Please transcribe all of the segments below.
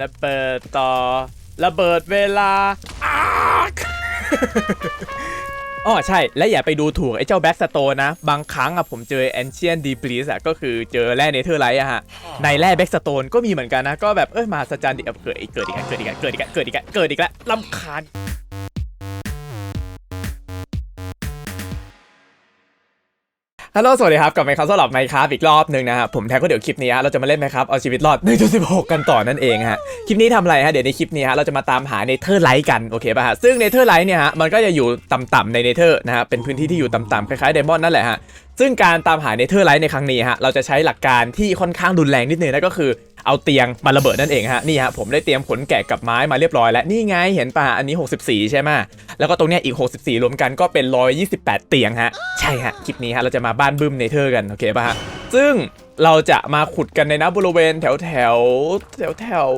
ระเบิดต่อ ระเบิดเวลาอ้ากอ๋อใช่ และอย่าไปดูถูกไอ้เจ้าแบ็กสโตนะ บางครั้งอะผมเจอแอนเชียนดีบลิสอะก็คือเจอแร่เนเธอร์ไลท์อะฮะ ในแร่แบ็กสโตนก็มีเหมือนกันนะ ก็แบบเอ้ยมาสจันดิเกิดอีกเกิดอีกแล้วเกิดอีกแล้วเกิดอีกแล้วเกิดอีกแล้วเกิดอีกแล้วลำคาญ ฮัลโหลสวัสดีครับกลับมาครับสำหรับไมค์ครับอีกรอบหนึ่งนะครับผมแท็กก็เดี๋ยวคลิปนี้ฮะเราจะมาเล่นไหมครับเอาชีวิตรอด1.16 กันต่อนั่นเองฮะคลิปนี้ทำอะไรฮะเดี๋ยวในคลิปนี้ฮะเราจะมาตามหาเนเธอร์ไลท์กันโอเคป่ะฮะซึ่งเนเธอร์ไลท์เนี่ยฮะมันก็จะอยู่ต่ำๆในเนเธอร์นะฮะเป็นพื้นที่ที่อยู่ต่ำๆคล้ายๆไดมอนด์นั่นแหละฮะซึ่งการตามหาเนเธอร์ไลท์ในครั้งนี้ฮะเราจะใช้หลักการที่ค่อนข้างรุนแรงนิดนึงนั่นก็คือ เอาเตียงมาระเบิดนั่นเองฮะนี่ฮะผมได้เตรียมขนแกะกับไม้มาเรียบร้อยแล้วนี่ไงเห็นป่ะอันนี้ 64 ใช่ไหมแล้วก็ตรงเนี้ยอีก 64 รวมกันก็เป็น 128 เตียงฮะใช่ฮะคลิปนี้ฮะเราจะมาบ้านบึ้มเนเธอร์กันโอเคป่ะฮะซึ่งเราจะมาขุดกันในนะบริเวณแถวแถวแถวแถว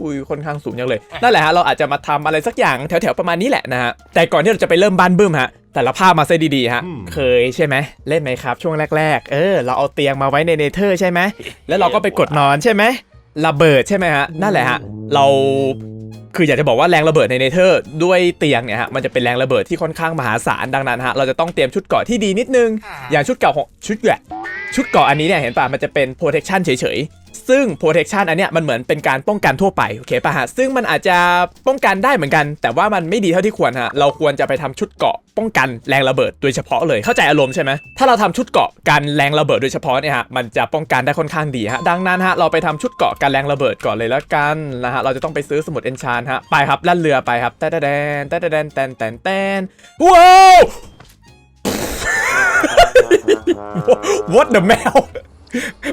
อุ้ยค่อนข้างสูงยังเลยนั่นแหละฮะเราอาจจะมาทำอะไรสักอย่างแถวแถวประมาณนี้แหละนะฮะแต่ก่อนที่เราจะไปเริ่มบ้านบึ้มฮะ แต่ละภาพมาซะดีๆฮะ เคยใช่ไหมเล่นไหมครับ ช่วงแรก ๆ เออ เราเอาเตียงมาไว้ในเนเธอร์ใช่ไหมแล้วเราก็ไปกดนอนใช่ไหมระเบิดใช่ไหมฮะนั่นแหละฮะเราคืออยากจะบอกว่าแรงระเบิดในเนเธอร์ด้วยเตียงเนี่ยฮะมันจะเป็นแรงระเบิดที่ค่อนข้างมหาศาลดังนั้นฮะเราจะต้องเตรียมชุดเกราะที่ดีนิดนึง อย่างชุดเกราะของชุดแหละชุดเกราะอันนี้เนี่ยเห็นป่ะมันจะเป็น protection เฉยๆ ซึ่ง protection อันเนี้ยมันเหมือนเป็นการป้องกันทั่วไปโอเคป่ะฮะซึ่งมันอาจจะป้องกันได้เหมือนกัน แต่ว่ามันไม่ดีเท่าที่ควรฮะเราควรจะไปทำชุดเกาะป้องกันแรงระเบิดโดยเฉพาะเลยเข้าใจอารมณ์ใช่ไหมถ้าเราทำชุดเกาะกันแรงระเบิดโดยเฉพาะเนี่ยฮะมันจะป้องกันได้ค่อนข้างดีฮะดังนั้นฮะเราไปทำชุดเกาะกันแรงระเบิดก่อนเลยแล้วกันนะฮะเราจะต้องไปซื้อสมุดเอนชานฮะไปครับลั่นเรือไปครับแตนแตนแตนแตนแตนแตนแตนว้าว What the แมว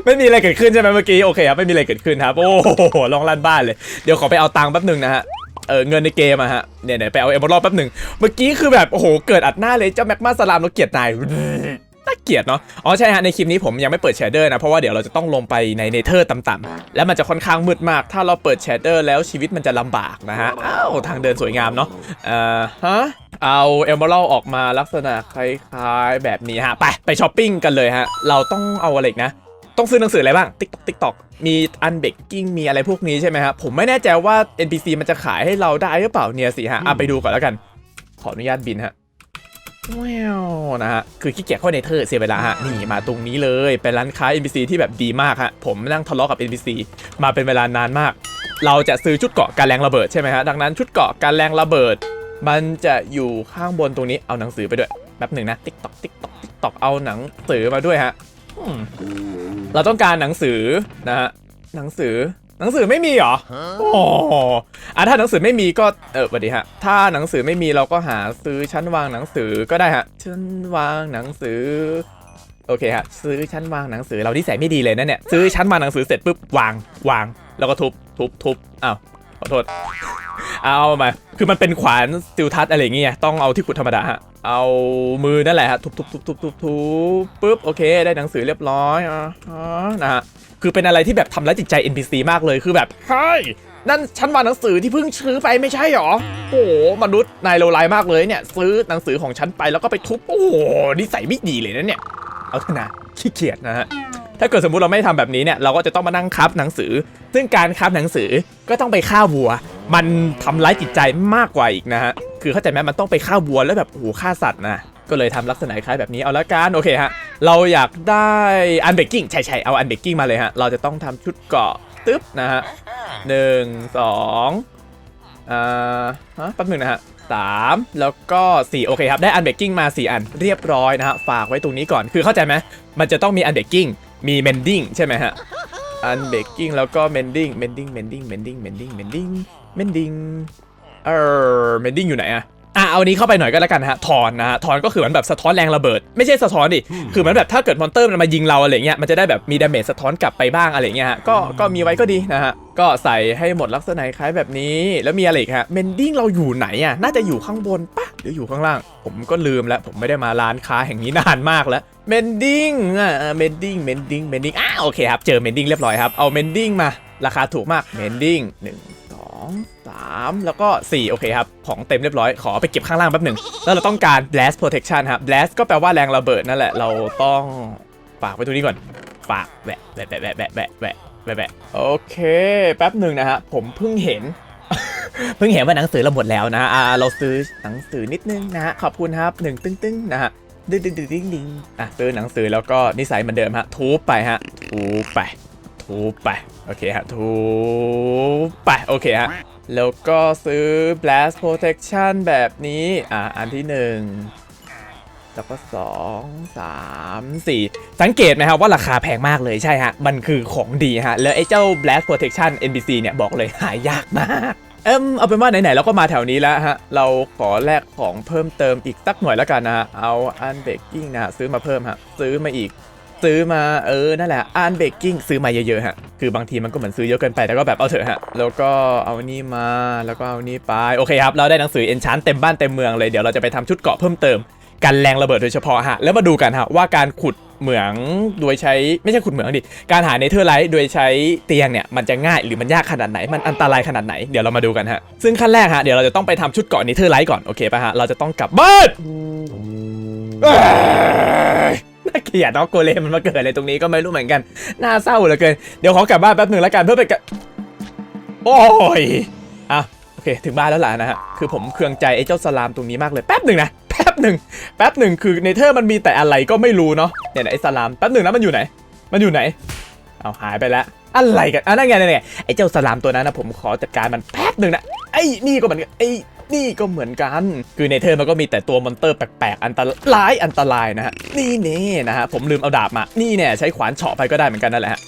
ไม่มีอะไรเกิดขึ้นใช่ไหมเมื่อกี้โอเคครับไม่มีอะไรเกิดขึ้นครับโอ้โหลองลั่นบ้านเลยเดี๋ยวขอไปเอาตังค์แป๊บหนึ่งนะฮะเออเงินในเกมอะฮะเนี่ยไปเอาเอมเบอร์แป๊บหนึ่งเมื่อกี้คือแบบโอ้โหเกิดอัดหน้าเลยเจ้าแม็กมาสลามเราเกลียดนายน่าเกลียดเนาะอ๋อใช่ฮะในคลิปนี้ผมยังไม่เปิดแชเดอร์นะเพราะว่าเดี๋ยวเราจะต้องลงไปในเนเธอร์ต่ำๆแล้วมันจะค่อนข้างมืดมาก ถ้าเราเปิดแชเดอร์แล้วชีวิตมันจะลำบากนะฮะอ้าวทางเดินสวยงามเนาะเอ่อฮะเอาเอมเบอร์ออกมาลักษณะคล้ายๆแบบนี้ฮะไปไปช้อปปิ้งกันเลยฮะเราต้องเอาอะไรนะ ต้องซื้อหนังสืออะไรบ้างติ๊กต็อกติ๊กต็อกมีอันเบกกิ้งมีอะไรพวกนี้ใช่ไหมครับผมไม่แน่ใจว่า NPC มันจะขายให้เราได้หรือเปล่าเนี่ยสิฮะอะไปดูก่อนแล้วกัน ขออนุญาตบินฮะแววนะฮะคือขี้เกียจเข้าในเธอร์เสียเวลาฮะนี่มาตรงนี้เลยเป็นร้านค้า NPC ที่แบบดีมากฮะผมนั่งทะเลาะกับ NPC มาเป็นเวลานานมาก เราจะซื้อชุดเกราะการแรงระเบิดใช่ไหมฮะดังนั้นชุดเกราะการแรงระเบิด มันจะอยู่ข้างบนตรงนี้เอาหนังสือไปด้วยแป๊บหนึ่งนะติ๊กต็อกติ๊กต็อกติ๊กต็อกเอาหนังสือมาด้วยฮะอืม เราต้องการหนังสือนะฮะหนังสือหนังสือไม่มีเหรอโอ้อะถ้าหนังสือไม่มีก็เออสวัสดีฮะ ถ้าหนังสือไม่มีเราก็หาซื้อชั้นวางหนังสือก็ได้ฮะชั้นวางหนังสือโอเคฮะซื้อชั้นวางหนังสือเราที่ใส่ไม่ดีเลยนะเนี่ยซื้อชั้นวางหนังสือเสร็จปุ๊บวางวาง แล้วก็ทุบทุบทุบอ้าวขอโทษเอามาคือมันเป็นขวานสติลทัศอะไรอย่างเงี้ยต้องเอาที่ขุดธรรมดาฮะ เอามือนั่นแหละฮะทุบทุบทุบทุบทุบทุบปุ๊บโอเค ได้หนังสือเรียบร้อยอะนะฮะคือเป็นอะไรที่แบบทำร้ายจิตใจ NPC มากเลยคือแบบเฮ้ยนั่นฉันวางหนังสือที่เพิ่งซื้อไปไม่ใช่หรอ โอ้โหมนุษย์นายโลไลมากเลยเนี่ย ซื้อหนังสือของฉันไปแล้วก็ไปทุบ โอ้โหนิสัยไม่ดีเลยนะเนี่ย เอาเถอะนะขี้เกียจนะฮะถ้าเกิดสมมุติเราไม่ทำแบบนี้เนี่ยเราก็จะต้องมานั่งคับหนังสือ ซึ่งการคับหนังสือก็ต้องไปฆ่าวัว มันทำร้ายจิตใจมากกว่าอีกนะฮะ คือเข้าใจไหมมันต้องไปฆ่าวัวแล้วแบบโอ้โหฆ่าสัตว์นะก็เลยทำลักษณะคล้ายแบบนี้เอาละกันโอเคฮะ เราอยากได้อันเบกกิ้งใช่ใช่เอาอันเบกกิ้งมาเลยฮะ เราจะต้องทำชุดเกาะตึ๊บนะฮะหนึ่งสองอ่าฮะแป๊บหนึ่งนะฮะสามแล้วก็สี่โอเคครับ ได้อันเบกกิ้งมาสี่อันเรียบร้อยนะฮะ ฝากไว้ตรงนี้ก่อนคือเข้าใจไหมมันจะต้องมีอันเบกกิ้งมีเมนดิ้งใช่ไหมฮะอันเบกกิ้งแล้วก็เมนดิ้งเมนดิ้งเมนดิ้งเมนดิ้งเมนดิ้งเมนดิ้ง เมนดิ้งเออเมนดิ้งอยู่ไหนอะอะเอาอันนี้เข้าไปหน่อยก็แล้วกันนะฮะถอนนะฮะถอนก็คือเหมือนแบบสะท้อนแรงระเบิด ไม่ใช่สะท้อนดิคือเหมือนแบบถ้าเกิดมอนเตอร์มันมายิงเราอะไรเงี้ยมันจะได้แบบมีดาเมจสะท้อนกลับไปบ้างอะไรเงี้ยฮะก็ก็มีไว้ก็ดีนะฮะก็ใส่ให้หมดลักษณะคล้ายแบบนี้แล้วมีอะไรอีกฮะเมนดิ้งเราอยู่ไหนอะน่าจะอยู่ข้างบนปะหรืออยู่ข้างล่าง ผมก็ลืมแล้วผมไม่ได้มาร้านค้าแห่งนี้นานมากแล้วเมนดิ้งอะเมนดิ้งเมนดิ้งเมนดิ้งอะโอเคครับเจอเมนดิ้งเรียบร้อยครับเอาเมนดิ้งมาราคาถูกมากเมนดิ้งหนึ่ง สองสามแล้วก็สี่โอเคครับ ของเต็มเรียบร้อย ขอไปเก็บข้างล่างแป๊บหนึ่ง แล้วเราต้องการ blast protection ครับ blast ก็แปลว่าแรงระเบิดนั่นแหละ เราต้องฝากไว้ตรงนี้ก่อน ฝากแหวะแหวะแหวะแหวะแหวะแหวะแบะโอเคแป๊บหนึ่งนะฮะ ผมเพิ่งเห็น เพิ่งเห็นว่าหนังสือเราหมดแล้วนะอ่าเราซื้อหนังสือนิดนึงนะฮะ ขอบคุณครับหนึ่งตึ้งตึ้งนะฮะดึงดึงดึงดึงดึงอะซื้อหนังสือแล้วก็นิสัยเหมือนเดิมฮะ ทูบไปฮะ ทูบไป ทูบไป โอเคฮะ ทูบไป โอเคฮะ แล้วก็ซื้อ blast protection แบบนี้ อะอันที่หนึ่งแล้วก็สองสามสี่สังเกตไหมครับว่าราคาแพงมากเลยใช่ฮะ มันคือของดีฮะ แล้วไอ้เจ้า blast protection NBC เนี่ยบอกเลยหายากมากเอิมเอาเป็นว่าไหนๆเราก็มาแถวนี้แล้วฮะ เราขอแลกของเพิ่มเติมอีกสักหน่อยแล้วกันนะฮะ เอาอันเบกกิ้งนะฮะ ซื้อมาเพิ่มฮะ ซื้อมาอีก ซื้อมาเออนั่นแหละอันเบกกิ้งซื้อมาเยอะๆฮะคือบางทีมันก็เหมือนซื้อเยอะเกินไปแต่ก็แบบเอาเถอะฮะแล้วก็เอานี่มาแล้วก็เอานี่ไปโอเคครับเราได้หนังสือเอนชานเต็มบ้านเต็มเมืองเลยเดี๋ยวเราจะไปทำชุดเกาะเพิ่มเติมกันแรงระเบิดโดยเฉพาะฮะแล้วมาดูกันฮะว่าการขุดเหมืองโดยใช้ไม่ใช่ขุดเหมืองดิการหาเนเธอร์ไลท์โดยใช้เตียงเนี่ยมันจะง่ายหรือมันยากขนาดไหนมันอันตรายขนาดไหนเดี๋ยวเรามาดูกันฮะซึ่งขั้นแรกฮะเดี๋ยวเราจะต้องไปทำชุดเกาะเนเธอร์ไลท์ก่อนโอเคป่ะฮะเราจะต้องกลับบ้าน น่าเกลียดเนาะโกเลมมันมาเกิดอะไรตรงนี้ก็ไม่รู้เหมือนกัน น่าเศร้าเหลือเกิน เดี๋ยวขอกลับบ้านแป๊บหนึ่งแล้วกันเพื่อไปกะโอ้ย อะโอเคถึงบ้านแล้วล่ะนะฮะ คือผมเคืองใจไอ้เจ้าสลามตรงนี้มากเลยแป๊บหนึ่งนะ แป๊บหนึ่งแป๊บหนึ่งคือในเธอมันมีแต่อะไรก็ไม่รู้เนาะ เนี่ยนไอ้สลามแป๊บหนึ่งนะมันอยู่ไหน มันอยู่ไหน เอาหายไปแล้วอะไรกันอะนั่นไงนั่นไงไอ้เจ้าสลามตัวนั้นนะผมขอจัดการมันแป๊บหนึ่งนะ ไอ้นี่ก็เหมือนกันไอ้ นี่ก็เหมือนกัน คือในเธอมันก็มีแต่ตัวมอนเตอร์แปลกๆ อันตรายอันตรายนะฮะ นี่เน่นะฮะ ผมลืมเอาดาบมา นี่เนี่ยใช้ขวานเฉาะไปก็ได้เหมือนกันนั่นแหละฮะ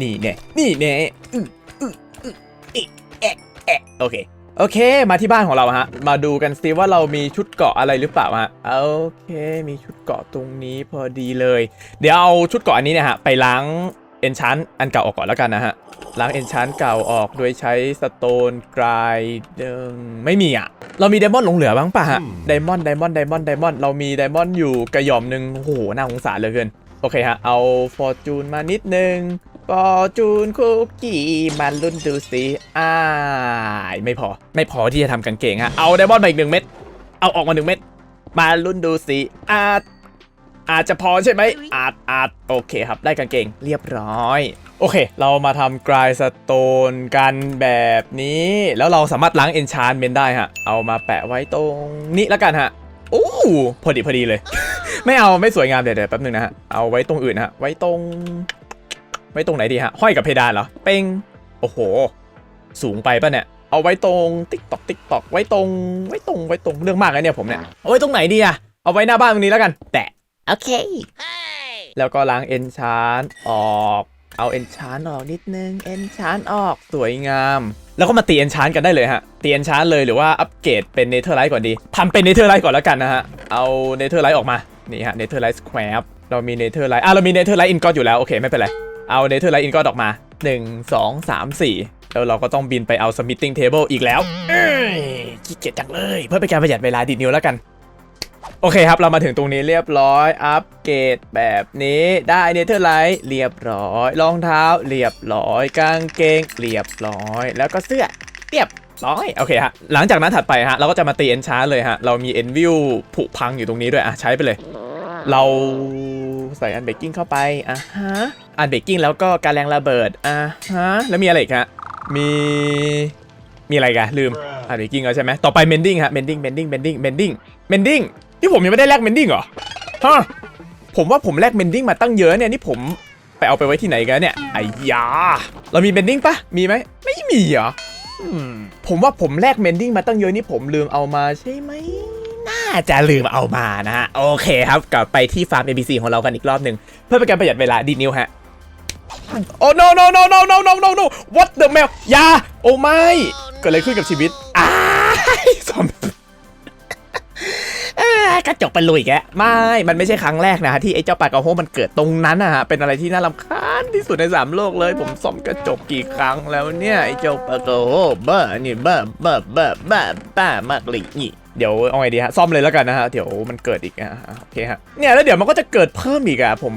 นี่เน่นี่เน่อืออืออื้อะแอะโอเค โอเค มาที่บ้านของเราฮะ มาดูกันซิว่าเรามีชุดเกาะอะไรหรือเปล่าฮะ โอเค มีชุดเกาะตรงนี้พอดีเลย เดี๋ยวเอาชุดเกาะอันนี้เนี่ยฮะ ไปล้าง อนชานอันเก่าออกก่อนแล้วกันนะฮะ ล้างเอนชานเก่าออกโดยใช้สโตนกรายเดิมไม่มีอะ เรามีไดมอนด์หลงเหลือบ้างป่ะฮะไดมอนด์ไดมอนด์ไดมอนด์ไดมอนด์เรามีไดมอนด์อยู่กระหย่อมหนึ่งโอ้โหน่าสงสารเหลือเกินโอเคฮะ เอาฟอร์จูนมานิดนึงฟอร์จูนคุกกี้มาลุ้นดูสิอ้ายไม่พอไม่พอที่จะทำกางเกงฮะ เอาไดมอนด์มาอีกหนึ่งเม็ดเอาออกมาหนึ่งเม็ดมาลุ้นดูสิอาจ อาจจะพอใช่ไหมอาจอาจโอเคครับ ได้กางเกงเรียบร้อย โอเค เรามาทำกรายสโตนกันแบบนี้ แล้วเราสามารถล้างเอนชานเมนได้ฮะ เอามาแปะไว้ตรงนี้แล้วกันฮะโอ้พอดีพอดีเลย ไม่เอาไม่สวยงามเดี๋ยวเดี๋ยวแป๊บนึงนะฮะ เอาไว้ตรงอื่นนะฮะ ไว้ตรง ไว้ตรงไหนดีฮะ ห้อยกับเพดานเหรอ เป้ง โอ้โห สูงไปป่ะเนี่ยเอาไว้ตรงติ๊กตอกติ๊กตอกไว้ตรงไว้ตรงไว้ตรงเรื่องมากเลยเนี่ยผมเนี่ยเอาไว้ตรงไหนดีอะเอาไว้หน้าบ้านตรงนี้แล้วกัน แตะ โอเค แล้วก็ล้างเอนชานออกเอาเอนชานออกนิดนึงเอนชานออกสวยงาม แล้วก็มาตีเอนชานกันได้เลยฮะตีเอนชานเลยหรือว่าอัปเกรดเป็นเนเธอร์ไลท์ก่อนดีทำเป็นเนเธอร์ไลท์ก่อนแล้วกันนะฮะเอาเนเธอร์ไลท์ออกมานี่ฮะเนเธอร์ไลท์สแควร์เรามีเนเธอร์ไลท์อะเรามีเนเธอร์ไลท์อินก็อยู่แล้วโอเคไม่เป็นไรเอาเนเธอร์ไลท์อินก็ออกมา 1 2 3 4 แล้วเราก็ต้องบินไปเอาสมิ t ติ้งเทเบิลอีกแล้วเอ้ยขี้เกียจจังเลย เพื่อเป็นการประหยัดเวลาดีดนิ้วแล้วกัน โอเคครับ เรามาถึงตรงนี้เรียบร้อย อัปเกรดแบบนี้ได้เนเธอร์ไลท์เรียบร้อยรองเท้าเรียบร้อย กางเกงเรียบร้อย แล้วก็เสื้อเรียบร้อยโอเคฮะหลังจากนั้นถัดไปฮะเราก็จะมาตีเอนชาร์เลยฮะเรามีเอ็นวิวผุพังอยู่ตรงนี้ด้วยอะใช้ไปเลย เราใส่อันเบกกิ้งเข้าไปอะฮะอันเบกกิ้งแล้วก็การแรงระเบิดอะฮะแล้วมีอะไรอีกฮะมีมีอะไรกันลืมอันเบกกิ้งแล้วใช่ไหมต่อไปเมนดิ้งฮะเมนดิ้งเมนดิ้งเมนดิ้งเมนดิ้งเมนดิ้ง ที่ผมยังไม่ได้แลกเมนดิ้งเหรอฮะผมว่าผมแลกเมนดิ้งมาตั้งเยอะเนี่ยนี่ผมไปเอาไปไว้ที่ไหนกันเนี่ยไอ้ยา เรามีเมนดิ้งปะมีไหมไม่มีเหรอผมว่าผมแลกเมนดิ้งมาตั้งเยอะนี่ผมลืมเอามาใช่ไหมน่าจะลืมเอามานะฮะโอเคครับกลับไปที่ฟาร์ม ABC ของเรากันอีกรอบหนึ่งเพื่อเป็นการประหยัดเวลาดีนิ้วฮะโอ้ no no no no no no no no what the mail ยาโอ้ไม่เกิดอะไรขึ้นกับชีวิตอ้ายสม กระจกเป็นลุยแกไม่ มันไม่ใช่ครั้งแรกนะที่ไอ้เจ้าปากกระโฮมันเกิดตรงนั้นนะฮะ เป็นอะไรที่น่ารำคาญที่สุดในสามโลกเลย ผมซ่อมกระจกกี่ครั้งแล้วเนี่ยไอ้เจ้าปากกระโฮบ้านี่บ้าบ้าบ้าบ้าบ้ามากเลยนี่เดี๋ยวเอาไงดีฮะซ่อมเลยแล้วกันนะฮะ เดี๋ยวมันเกิดอีกอะโอเคฮะ เนี่ยแล้วเดี๋ยวมันก็จะเกิดเพิ่มอีกอะผม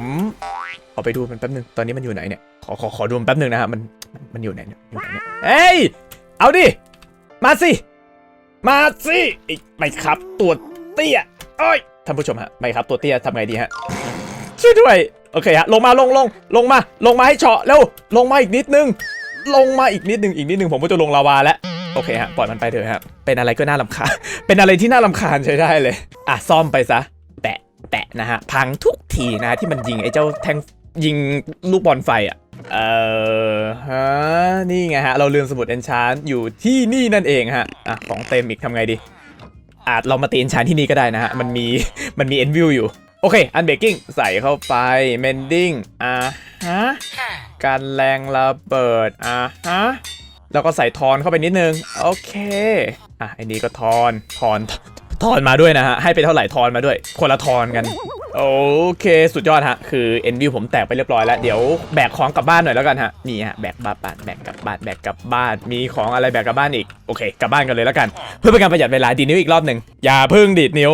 ขอไปดูมันแป๊บนึง ตอนนี้มันอยู่ไหนเนี่ย ขอขอขอดูมันแป๊บนึงนะฮะ มันมันอยู่ไหนเนี่ยอยู่ไหนเนี่ยเฮ้ย เอาดิ มาสิ มาสิไอ้ไม่ครับตัวเตี้ย โอ้ยท่านผู้ชมฮะไม่ครับตัวเตี้ยทำไงดีฮะช่วยด้วยโอเคฮะลงมาลงลงลงมา ลงมาให้เฉาะเร็วลงมาอีกนิดนึง ลงมาอีกนิดนึงอีกนิดนึงผมก็จะลงลาวาแล้วโอเคฮะปล่อยมันไปเถอะฮะเป็นอะไรก็น่าลำคาญเป็นอะไรที่น่าลำคาญใช้ได้เลย อะซ่อมไปซะแตะแตะนะฮะพังทุกทีนะฮะที่มันยิงไอ้เจ้าแทงยิงลูกบอลไฟอะเออฮะนี่ไงฮะเราลืมสมุดเอนชานอยู่ที่นี่นั่นเองฮะอะของเต็มอีกทำไงดี อาจเรามาตีเอนชานที่นี่ก็ได้นะฮะ มันมี มันมีเอ็นวิวอยู่ โอเค อันเบกกิ้งใส่เข้าไปเมนดิ้งอ่าฮะ การแรงระเบิดอ่าฮะ แล้วก็ใส่ทอนเข้าไปนิดนึง โอเค อะไอ้นี้ก็ทอน ทอน ทอนมาด้วยนะฮะ ให้ไปเท่าไหร่ทอนมาด้วย คนละทอนกัน โอเค สุดยอดฮะ คือเอ็นวิวผมแตกไปเรียบร้อยแล้ว เดี๋ยวแบกของกลับบ้านหน่อยแล้วกันฮะ นี่ฮะ แบกบ้านแบกกลับบ้าน แบกกลับบ้าน มีของอะไรแบกกลับบ้านอีก โอเค กลับบ้านกันเลยแล้วกัน เพื่อเป็นการประหยัดเวลาดีนิ้วอีกรอบหนึ่งอย่าเพิ่งดีดนิ้ว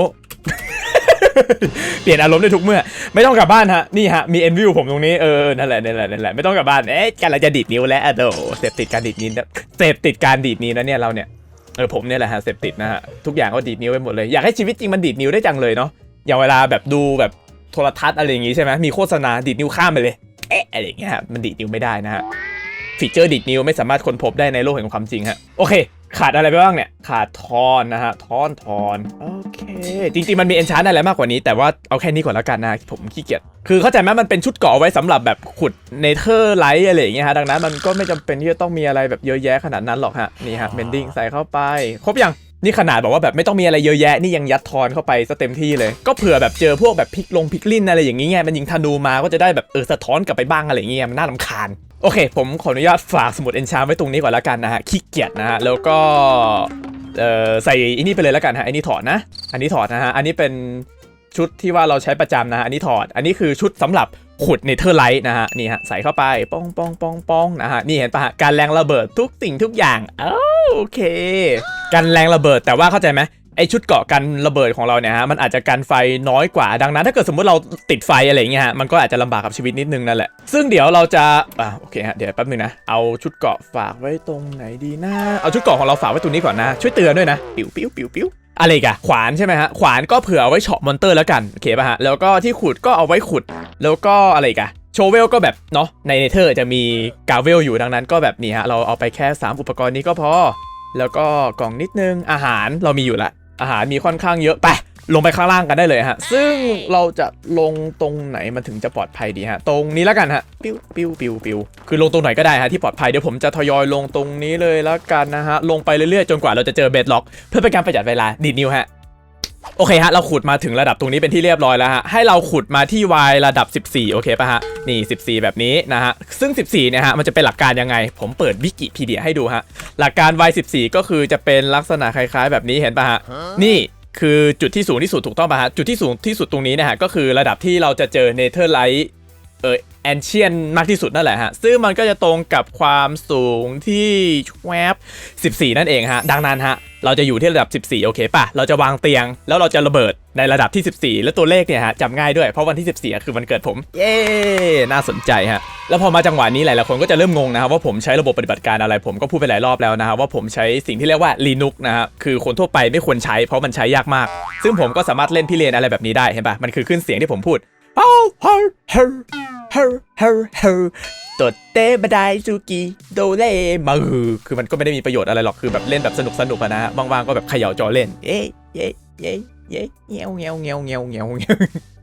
เปลี่ยนอารมณ์ได้ทุกเมื่อ ไม่ต้องกลับบ้านฮะ นี่ฮะ มีเอ็นวิวผมตรงนี้ เออ นั่นแหละ นั่นแหละ นั่นแหละ ไม่ต้องกลับบ้าน เอ๊ะกันเราจะดีดนิ้วแล้วอะโดเสพติดการดีดนิ้วเสพติดการดีดนิ้วนะเนี่ยเราเนี่ย เออผมเนี่ยแหละฮะเสพติดนะฮะทุกอย่างก็ดีดนิ้วไปหมดเลยอยากให้ชีวิตจริงมันดีดนิ้วได้จังเลยเนาะอย่างเวลาแบบดูแบบโทรทัศน์อะไรอย่างงี้ใช่ไหมมีโฆษณาดีดนิ้วข้ามไปเลยเอ๊ะอะไรอย่างเงี้ยฮะมันดีดนิ้วไม่ได้นะฮะฟีเจอร์ดีดนิ้วไม่สามารถค้นพบได้ในโลกแห่งความจริงฮะโอเค ขาดอะไรไปบ้างเนี่ย ขาดทอนนะฮะทอนทอนโอเค จริง ๆ มันมีเอนชานอะไรมากกว่านี้ แต่ว่าเอาแค่นี้ก่อนแล้วกันนะ ผมขี้เกียจคือเข้าใจไหมมันเป็นชุดเกาะไว้สำหรับแบบขุดเนเธอร์ไลท์อะไรอย่างเงี้ยฮะดังนั้นมันก็ไม่จำเป็นที่จะต้องมีอะไรแบบเยอะแยะขนาดนั้นหรอกฮะนี่ฮะเมนดิ้งใส่เข้าไป ครบยังนี่ขนาดบอกว่าแบบไม่ต้องมีอะไรเยอะแยะนี่ยังยัดทอนเข้าไปซะเต็มที่เลย ก็เผื่อแบบเจอพวกแบบพลิกลงพลิกลิ้นอะไรอย่างเงี้ไงมันยิงธนูมาก็จะได้แบบเออสะท้อนกลับไปบ้างอะไรอย่างเงี้ยมันน่ารำคาญ โอเค ผมขออนุญาตฝากสมุดเอนชาไว้ตรงนี้ก่อนแล้วกันนะฮะขี้เกียจนะฮะแล้วก็เอ่อใส่อันนี้ไปเลยแล้วกันฮะอันนี้ถอดนะ อันนี้ถอดนะฮะอันนี้เป็นชุดที่ว่าเราใช้ประจำนะฮะอันนี้ถอด อันนี้คือชุดสำหรับขุดเนเธอร์ไลท์นะฮะนี่ฮะใส่เข้าไปป้องป้องป้องป้องนะฮะนี่เห็นปะฮะการแรงระเบิดทุกสิ่งทุกอย่างโอเคกันแรงระเบิดแต่ว่าเข้าใจไหม ไอชุดเกาะกันระเบิดของเราเนี่ยฮะมันอาจจะกันไฟน้อยกว่าดังนั้น ถ้าเกิดสมมติเราติดไฟอะไรเงี้ยฮะมันก็อาจจะลำบากกับชีวิตนิดนึงนั่นแหละ ซึ่งเดี๋ยวเราจะอ่าโอเคฮะเดี๋ยวแป๊บนึงนะเอาชุดเกาะฝากไว้ตรงไหนดีนะเอาชุดเกาะของเราฝากไว้ตรงนี้ก่อนนะช่วยเตือนด้วยนะปิ้วปิ้วปิ้วปิ้วอะไรกะขวานใช่ไหมฮะขวานก็เผื่อเอาไว้เฉาะมอนเตอร์แล้วกันโอเคป่ะฮะแล้วก็ที่ขุดก็เอาไว้ขุด แล้วก็อะไรกะโชเวลก็แบบเนาะในเนเธอร์จะมีกาเวลอยู่ดังนั้นก็แบบนี้ฮะเราเอาไปแค่ 3 อุปกรณ์นี้ก็พอ แล้วก็กล่องนิดนึงอาหารเรามีอยู่ละ อาหารมีค่อนข้างเยอะไปลงไปข้างล่างกันได้เลยฮะ ซึ่งเราจะลงตรงไหนมันถึงจะปลอดภัยดีฮะ ตรงนี้แล้วกันฮะ ปิ้วปิ้วปิ้วปิ้วคือลงตรงไหนก็ได้ฮะที่ปลอดภัย เดี๋ยวผมจะทยอยลงตรงนี้เลยแล้วกันนะฮะ ลงไปเรื่อยๆ จนกว่าเราจะเจอเบดล็อก เพื่อเป็นการประหยัดเวลา ดีดนิ้วฮะ โอเคฮะ เราขุดมาถึงระดับตรงนี้เป็นที่เรียบร้อยแล้วฮะ ให้เราขุดมาที่ y ระดับ 14 โอเคป่ะฮะ นี่ 14 แบบนี้นะฮะ ซึ่ง 14 เนี่ยฮะ มันจะเป็นหลักการยังไง ผมเปิดวิกิพีเดียให้ดูฮะ หลักการ y 14 ก็คือจะเป็นลักษณะคล้ายๆ แบบนี้เห็นป่ะฮะ นี่คือจุดที่สูงที่สุดถูกต้องป่ะฮะ จุดที่สูงที่สุดตรงนี้นะฮะ ก็คือระดับที่เราจะเจอเนเธอร์ไลท์เออ แอนเชียนมากที่สุดนั่นแหละฮะ ซึ่งมันก็จะตรงกับความสูงที่แวบ14 นั่นเองฮะ ดังนั้นฮะ เราจะอยู่ที่ระดับ 14 โอเคป่ะ เราจะวางเตียง แล้วเราจะระเบิดในระดับที่ 14 แล้วตัวเลขเนี่ยฮะจำง่ายด้วย เพราะวันที่ 14 คือวันเกิดผม เย้ น่าสนใจฮะ แล้วพอมาจังหวะนี้หลายๆคนก็จะเริ่มงงนะครับว่าผมใช้ระบบปฏิบัติการอะไร ผมก็พูดไปหลายรอบแล้วนะครับว่าผมใช้สิ่งที่เรียกว่า Linux นะครับคือคนทั่วไปไม่ควรใช้เพราะมันใช้ยากมาก ซึ่งผมก็สามารถเล่นพี่เรียนอะไรแบบนี้ได้เห็นป่ะ มันคือขึ้นเสียงที่ผมพูด เฮ้าเฮ้าเฮ้าเฮ้าเฮ้าเฮ้าตดเตะบไดซูกิโดเลมาฮือคือมันก็ไม่ได้มีประโยชน์อะไรหรอกคือแบบเล่นแบบสนุกสนุกนะฮะว่างๆก็แบบเขย่าจอเล่น เย้เย้เย้เย้เงี้ยวเงี้ยวเงี้ยวเงี้ยวเงี้ยวเงี้ยว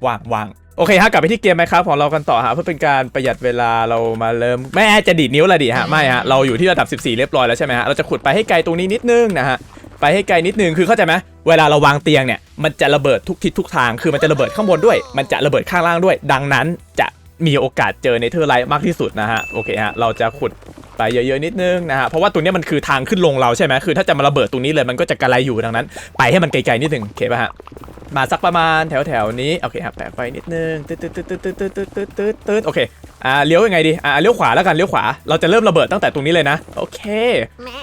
ว่างว่างโอเคฮะกลับไปที่เกมไหมครับของเรากันต่อฮะเพื่อเป็นการประหยัดเวลาเรามาเริ่มแม่จะดีดนิ้วละดิฮะไม่ฮะเราอยู่ที่ระดับ 14 เรียบร้อยแล้วใช่ไหมฮะเราจะขุดไปให้ไกลตรงนี้นิดนึงนะฮะไปให้ไกลนิดนึงคือเข้าใจไหมเวลาเราวางเตียงเนี่ย มันจะระเบิดทุกทิศทุกทาง คือมันจะระเบิดข้างบนด้วย มันจะระเบิดข้างล่างด้วย ดังนั้นจะมีโอกาสเจอในเทอร์ไลท์มากที่สุดนะฮะ โอเคฮะ เราจะขุดไปเยอะๆนิดนึงนะฮะ เพราะว่าตรงนี้มันคือทางขึ้นลงเราใช่ไหมคือถ้าจะมาระเบิดตรงนี้เลยมันก็จะกระไรอยู่ดังนั้น ไปให้มันไกลๆนิดนึงโอเคป่ะฮะ มาสักประมาณแถวๆนี้ โอเคครับแปะไฟนิดนึงตึ๊ดตึ๊ดตึ๊ดตึ๊ดตึ๊ดตึ๊ดตึ๊ดตึ๊ดตึ๊ดโอเค อ่า เลี้ยวยังไงดี อ่า เลี้ยวขวาแล้วกัน เลี้ยวขวา เราจะเริ่มระเบิดตั้งแต่ตรงนี้เลยนะ โอเค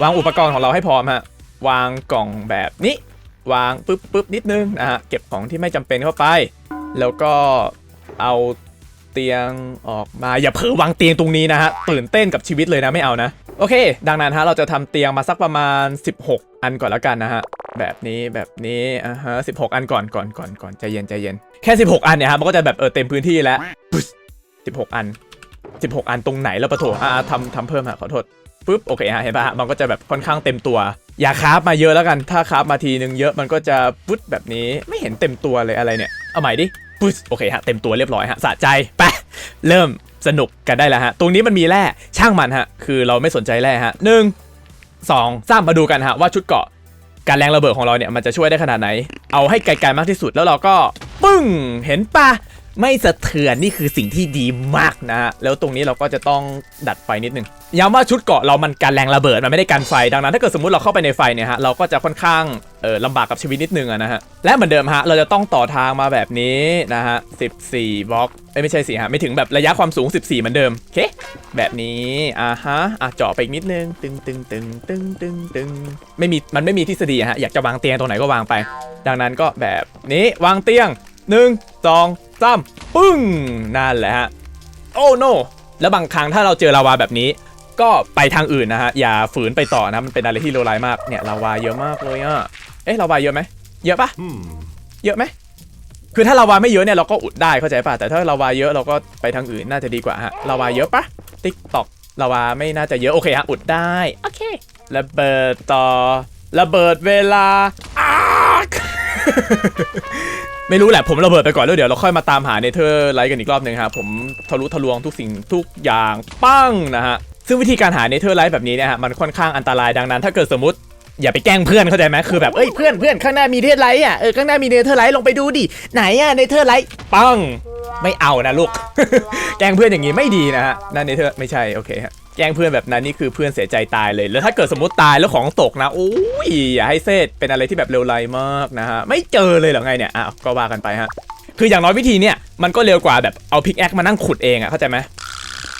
วางอุปกรณ์ของเราให้พร้อมฮะ วางกล่องแบบนี้ วางปึ๊บปึ๊บนิดนึงนะฮะเก็บของที่ไม่จำเป็นเข้าไป แล้วก็เอาเตียงออกมาอย่าเผลอวางเตียงตรงนี้นะฮะตื่นเต้นกับชีวิตเลยนะไม่เอานะโอเค ดังนั้นฮะเราจะทำเตียงมาสักประมาณ 16 อันก่อนแล้วกันนะฮะแบบนี้แบบนี้อ่าฮะ16อันก่อนก่อนก่อนก่อนใจเย็นใจเย็นแค่ 16 อันเนี่ยฮะมันก็จะแบบเออเต็มพื้นที่แล้วปึ๊ส16 อัน 16 อันตรงไหนแล้วปะโถอ่าทำทำเพิ่มฮะขอโทษ ปุ๊บโอเคฮะเห็นปะฮะมันก็จะแบบค่อนข้างเต็มตัว อย่าคราฟมาเยอะแล้วกันถ้าคราฟมาทีนึงเยอะมันก็จะปุ๊บแบบนี้ไม่เห็นเต็มตัวเลยอะไรเนี่ยเอาใหม่ดิปุ๊บโอเคฮะเต็มตัวเรียบร้อยฮะสะใจไปเริ่มสนุกกันได้แล้วฮะตรงนี้มันมีแร่ช่างมันฮะคือเราไม่สนใจแร่ฮะหนึ่งสองสามมาดูกันฮะว่าชุดเกาะการแรงระเบิดของเราเนี่ยมันจะช่วยได้ขนาดไหน เอาให้ไกลๆมากที่สุดแล้วเราก็ปึ้ง เห็นปะ ไม่สะเทือนนี่คือสิ่งที่ดีมากนะฮะแล้วตรงนี้เราก็จะต้องดัดไฟนิดนึงย้ำว่าชุดเกาะเรามันการแรงระเบิดมันไม่ได้การไฟดังนั้นถ้าเกิดสมมติเราเข้าไปในไฟเนี่ยฮะเราก็จะค่อนข้างเออลำบากกับชีวิตนิดนึงอะนะฮะและเหมือนเดิมฮะเราจะต้องต่อทางมาแบบนี้นะฮะ14บล็อกเอ้ยไม่ใช่สิฮะไม่ถึงแบบระยะความสูง 14 เหมือนเดิมโอเคแบบนี้อ่าฮะอะเจาะไปอีกนิดนึงตึงตึงตึงตึงตึงตึงไม่มีมันไม่มีทฤษฎีฮะอยากจะวางเตียงตรงไหนก็วางไป ดังนั้นก็แบบนี้วางเตียงหนึ่ง สองสามปึ้งนั่นแหละฮะโอ้ no แล้วบางครั้งถ้าเราเจอลาวาแบบนี้ ก็ไปทางอื่นนะฮะ อย่าฝืนไปต่อนะ มันเป็นอะไรที่เลวร้ายมากเนี่ยลาวาเยอะมากเลยอะเอ๊ะลาวาเยอะไหมเยอะปะเยอะไหมคือถ้าลาวาไม่เยอะเนี่ยเราก็อุดได้เข้าใจป่ะแต่ถ้าลาวาเยอะเราก็ไปทางอื่นน่าจะดีกว่าฮะลาวาเยอะปะติ๊กตอกลาวาไม่น่าจะเยอะโอเคฮะอุดได้โอเคระเบิดต่อระเบิดเวลาอาร์ค ไม่รู้แหละผมระเบิดไปก่อนแล้วเดี๋ยวเราค่อยมาตามหาเนเธอร์ไลท์กันอีกรอบหนึ่งครับผมทะลุทะลวงทุกสิ่งทุกอย่างปั้งนะฮะซึ่งวิธีการหาเนเธอร์ไลท์แบบนี้เนี่ยฮะมันค่อนข้างอันตรายดังนั้น ถ้าเกิดสมมติอย่าไปแกล้งเพื่อนเข้าใจไหมคือแบบเอ้ยเพื่อนเพื่อนข้างหน้ามีเนเธอร์ไลท์อะเออข้างหน้ามีเนเธอร์ไลท์ลงไปดูดิไหนอะเนเธอร์ไลท์ปังไม่เอานะลูก แกล้งเพื่อนอย่างงี้ไม่ดีนะฮะนั่นเนเธอร์ไม่ใช่โอเคฮะ ล้งเพื่อนแบบนั้นนี่คือเพื่อนเสียใจตายเลย แล้วถ้าเกิดสมมติตายแล้วของตกนะโอ้ยอย่าให้เซตเป็นอะไรที่แบบเร็วร้ายมากนะฮะไม่เจอเลยเหรอไงเนี่ยอ้าวก็ว่ากันไปฮะคืออย่างน้อยวิธีเนี่ยมันก็เร็วกว่าแบบเอาพิกแอคมานั่งขุดเองอะเข้าใจไหม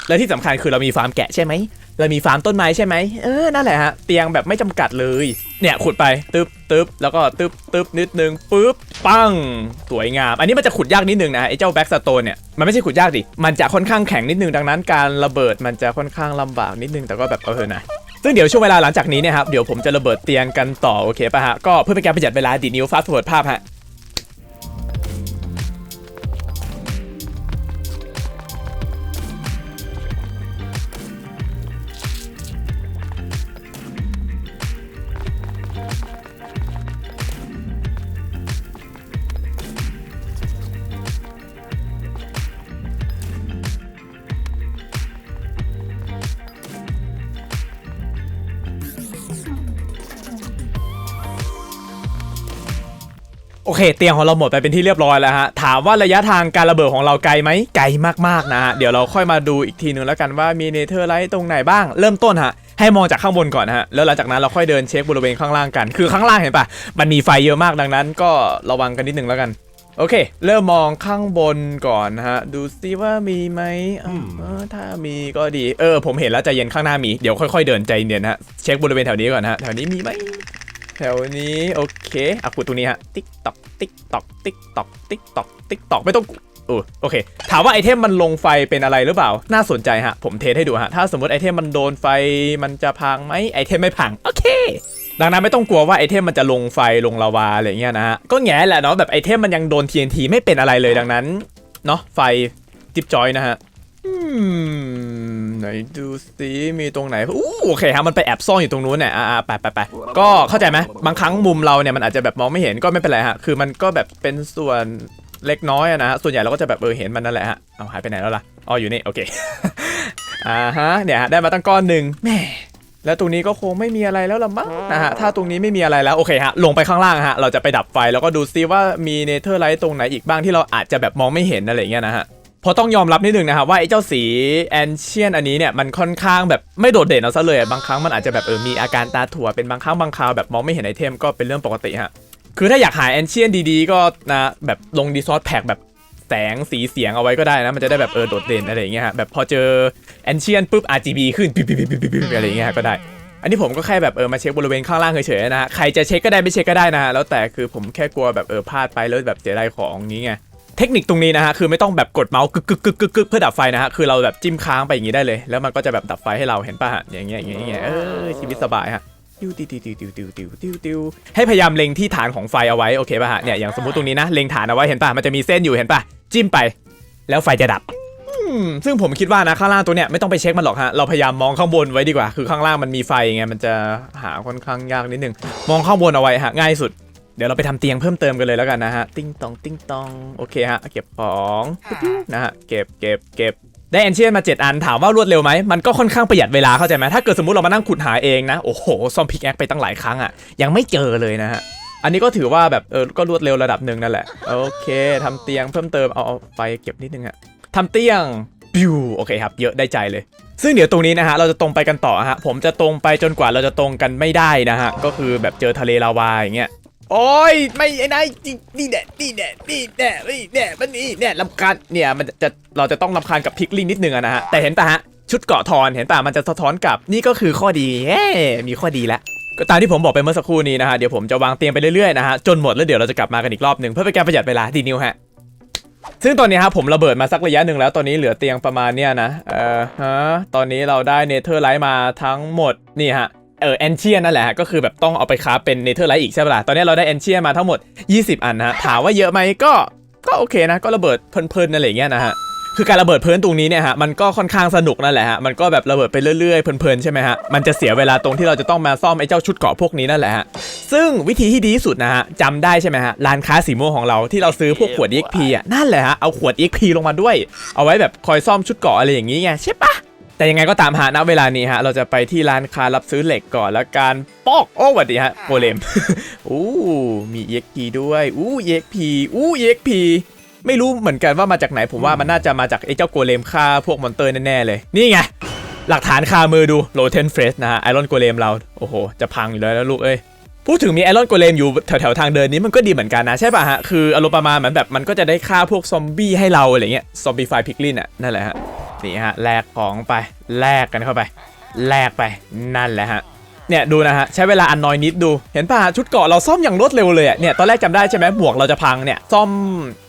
และที่สำคัญคือเรามีฟาร์มแกะใช่ไหม เรามีฟาร์มต้นไม้ใช่ไหมเออนั่นแหละฮะเตียงแบบไม่จำกัดเลยเนี่ยขุดไปตึ๊บตึ๊บแล้วก็ตึ๊บตึ๊บนิดนึงปึ๊บปังสวยงาม อันนี้มันจะขุดยากนิดนึงนะไอ้เจ้าแบ็กสโตนเนี่ยมันไม่ใช่ขุดยากดิมันจะค่อนข้างแข็งนิดนึงดังนั้นการระเบิดมันจะค่อนข้างลำบากนิดนึงแต่ก็แบบเออนะซึ่งเดี๋ยวช่วงเวลาหลังจากนี้เนี่ยครับเดี๋ยวผมจะระเบิดเตียงกันต่อโอเคป่ะฮะก็เพื่อเป็นการประหยัดเวลาดีนิวฟาสต์ฟอร์ดภาพฮะ โอเคเตียงของเราหมดไปเป็นที่เรียบร้อยแล้วฮะถามว่าระยะทางการระเบิดของเราไกลไหมไกลมากๆนะฮะเดี๋ยวเราค่อยมาดูอีกทีนึงแล้วกันว่ามีเนเธอร์ไลท์ตรงไหนบ้างเริ่มต้นฮะให้มองจากข้างบนก่อนนะฮะแล้วหลังจากนั้นเราค่อยเดินเช็คบริเวณข้างล่างกัน คือข้างล่างเห็นปะมันมีไฟเยอะมากดังนั้น ก็ระวังกันนิดนึงแล้วกัน โอเค เริ่มมองข้างบนก่อนนะฮะดูซิว่ามีไหมอ่าเออถ้ามีก็ดีเออผมเห็นแล้วใจเย็นข้างหน้ามีเดี๋ยวค่อยๆเดินใจเย็นนะฮะเช็คบริเวณแถวนี้ก่อนนะฮะแถวนี้มีไหม แถวนี้โอเคอะขุดตรงนี้ฮะติ๊กตอกติ๊กตอกติ๊กตอกติ๊กตอกติ๊กตอกไม่ต้องเออโอเค ถามว่าไอเทมมันลงไฟเป็นอะไรหรือเปล่า น่าสนใจฮะ ผมเทสให้ดูฮะ ถ้าสมมติไอเทมมันโดนไฟมันจะพังไหมไอเทมไม่พัง โอเค ดังนั้นไม่ต้องกลัวว่าไอเทมมันจะลงไฟลงลาวาอะไรเงี้ยนะฮะ ก็แง่แหละเนาะแบบไอเทมมันยังโดน TNT ไม่เป็นอะไรเลยดังนั้นเนาะไฟจิบจอยนะฮะ อืมไหนดูสิมีตรงไหนอู้โอเคฮะมันไปแอบซ่อนอยู่ตรงนู้นเนี่ยอ่าไปไปไปก็เข้าใจไหมบางครั้งมุมเราเนี่ยมันอาจจะแบบมองไม่เห็นก็ไม่เป็นไรฮะคือมันก็แบบเป็นส่วนเล็กน้อยนะฮะส่วนใหญ่เราก็จะแบบเออเห็นมันนั่นแหละฮะเอาหายไปไหนแล้วล่ะอ๋ออยู่นี่โอเคอ่าฮะเนี่ยฮะได้มาตั้งก้อนหนึ่งแม่แล้วตรงนี้ก็คงไม่มีอะไรแล้วละมั้งนะฮะถ้าตรงนี้ไม่มีอะไรแล้วโอเคฮะลงไปข้างล่างฮะเราจะไปดับไฟแล้วก็ดูซิว่ามีเนเธอร์ไลท์ตรงไหนอีกบ้างที่เราอาจจะแบบมองไม่เห็นอะไรเงี้ยนะฮะ เพราะต้องยอมรับนิดนึงนะครับว่าไอ้เจ้าสีแอนเชียนอันนี้เนี่ยมันค่อนข้างแบบไม่โดดเด่นเอาซะเลยบางครั้งมันอาจจะแบบเออมีอาการตาถั่วเป็นบางครั้งบางคราวแบบมองไม่เห็นไอเทมก็เป็นเรื่องปกติฮะคือถ้าอยากหาแอนเชียนดีๆ ก็นะแบบลงดีซอสแพ็กแบบแสงสีเสียงเอาไว้ก็ได้นะ มันจะได้แบบเออโดดเด่นอะไรอย่างเงี้ยฮะแบบพอเจอแอนเชียนปุ๊บ RGB ขึ้นปิ๊บปิ๊บปิ๊บปิ๊บปิ๊บอะไรอย่างเงี้ยก็ได้ อันนี้ผมก็แค่แบบเออมาเช็คบริเวณข้างล่างเฉยๆนะฮะใครจะเช็คก็ได้ไม่เช็คก็ได้นะฮะแล้วแต่คือผมแค่กลัวแบบเออพลาดไปแล้วแบบเสียดายของนี้ไง เทคนิคตรงนี้นะฮะคือไม่ต้องแบบกดเมาส์กึกกึกกึกกึกกึกเพื่อดับไฟนะฮะคือเราแบบจิ้มค้างไปอย่างนี้ได้เลย แล้วมันก็จะแบบดับไฟให้เราเห็นป่ะฮะอย่างเงี้ยอย่างเงี้ยอย่างเงี้ยเออชีวิตสบายฮะติวติวติวติวติวติวติวติวติวให้พยายามเล็งที่ฐานของไฟเอาไว้โอเคป่ะฮะเนี่ยอย่างสมมติตรงนี้นะเล็งฐานเอาไว้เห็นป่ะมันจะมีเส้นอยู่เห็นป่ะจิ้มไป แล้วไฟจะดับซึ่งผมคิดว่านะข้างล่างตัวเนี้ยไม่ต้องไปเช็คมันหรอกฮะเราพยายามมองข้างบนไว้ดีกว่า คือข้างล่างมันมีไฟไงมันจะหาค่อนข้างยากนิดนึงมองข้างบนเอาไว้ฮะง่ายสุด ดี๋ยวเราไปทำเตียงเพิ่มเติมกันเลยแล้วกันนะฮะ ติ้งตองติ้งตอง โอเคฮะ เก็บของนะฮะ เก็บเก็บเก็บได้แอนเชียนมา 7 อันถามว่ารวดเร็วไหมมันก็ค่อนข้างประหยัดเวลาเข้าใจไหมถ้าเกิดสมมติเรามานั่งขุดหาเองนะ โอ้โห ซ่อมพิกแอคไปตั้งหลายครั้งอะ ยังไม่เจอเลยนะฮะ อันนี้ก็ถือว่าแบบเออ ก็รวดเร็วระดับหนึ่งนั่นแหละ โอเคทำเตียงเพิ่มเติม เอาเอาไฟเก็บนิดนึงอะทำเตียงบิวโอเคครับ เยอะได้ใจเลยซึ่งเดี๋ยวตรงนี้นะฮะเราจะตรงไปกันต่อฮะผมจะตรงไปจนกว่าเราจะตรงกันไม่ได้นะฮะก็คือแบบเจอทะเลลาวาอย่างเงี้ย โอ้ยไม่ไอ้นายนี่แน่นี่แน่นี่แน่นี่แน่มันนี่แน่ลำคาญเนี่ยมันจะเราจะต้องลำคาญกับพิกลิงนิดนึงนะฮะแต่เห็นปะฮะชุดเกาะทอนเห็นปะมันจะสะท้อนกับนี่ก็คือข้อดีเฮ้มีข้อดีแล้วก็ตามที่ผมบอกไปเมื่อสักครู่นี้นะฮะเดี๋ยวผมจะวางเตียงไปเรื่อยๆนะฮะจนหมดแล้วเดี๋ยวเราจะกลับมากันอีกรอบหนึ่งเพื่อเป็นการประหยัดเวลาดีนิวฮะซึ่งตอนนี้ครับผมระเบิดมาสักระยะหนึ่งแล้วตอนนี้เหลือเตียงประมาณเนี้ยนะเออฮะตอนนี้เราได้เนเธอร์ไลท์มาทั้งหมดนี่ฮะ เออแอนเชียนั่นแหละฮะก็คือแบบต้องเอาไปคราฟเป็นเนเธอร์ไลท์อีกใช่ปะล่ะตอนนี้เราได้แอนเชียมาทั้งหมด 20 อันนะฮะถามว่าเยอะไหมก็ก็โอเคนะ ก็ระเบิดเพลินๆอะไรอย่างเงี้ยนะฮะคือการระเบิดเพลินตรงนี้เนี่ยฮะมันก็ค่อนข้างสนุกนั่นแหละฮะมันก็แบบระเบิดไปเรื่อยๆเพลินๆใช่ไหมฮะมันจะเสียเวลาตรงที่เราจะต้องมาซ่อมไอ้เจ้าชุดเกราะพวกนี้นั่นแหละฮะซึ่งวิธีที่ดีที่สุดนะฮะจำได้ใช่ไหมฮะร้านค้าสีม่วงของเราที่เราซื้อพวกขวด EXP อะนั่นแหละฮะเอาขวด EXP ลงมาด้วย เอาไว้แบบคอยซ่อมชุดเกราะอะไรอย่างงี้ไงใช่ปะ แต่ยังไงก็ตามฮะณเวลานี้ฮะ เราจะไปที่ร้านค้ารับซื้อเหล็กก่อนแล้วการปอก โอ้สวัสดีฮะโกเลมอู้มี EXP ด้วยอู้ EXP อู้ EXP ไม่รู้เหมือนกันว่ามาจากไหนผมว่ามันน่าจะมาจากไอ้เจ้าโกเลมฆ่าพวกมอนเตอร์แน่ๆเลย นี่ไง หลักฐานคามือดูโลเทนเฟรชนะฮะไอรอนโกเลมเรา โอ้โห จะพังอยู่แล้วนะลูกเอ้ย พูดถึงมีไอรอนโกเลมอยู่แถวๆทางเดินนี้มันก็ดีเหมือนกันนะใช่ป่ะฮะ คืออารมณ์ประมาณเหมือนแบบมันก็จะได้ฆ่าพวกซอมบี้ให้เราอะไรเงี้ยซอมบี้ไฟพิกลินอะนั่นแหละฮะนี่ฮะแลกของไปแลกกันเข้าไปแลกไปนั่นแหละฮะเนี่ยดูนะฮะใช้เวลาอันน้อยนิดดูเห็นป่ะชุดเกาะเราซ่อมอย่างรวดเร็วเลยอะเนี่ยตอนแรกจำได้ใช่ไหมหมวกเราจะพังเนี่ยซ่อม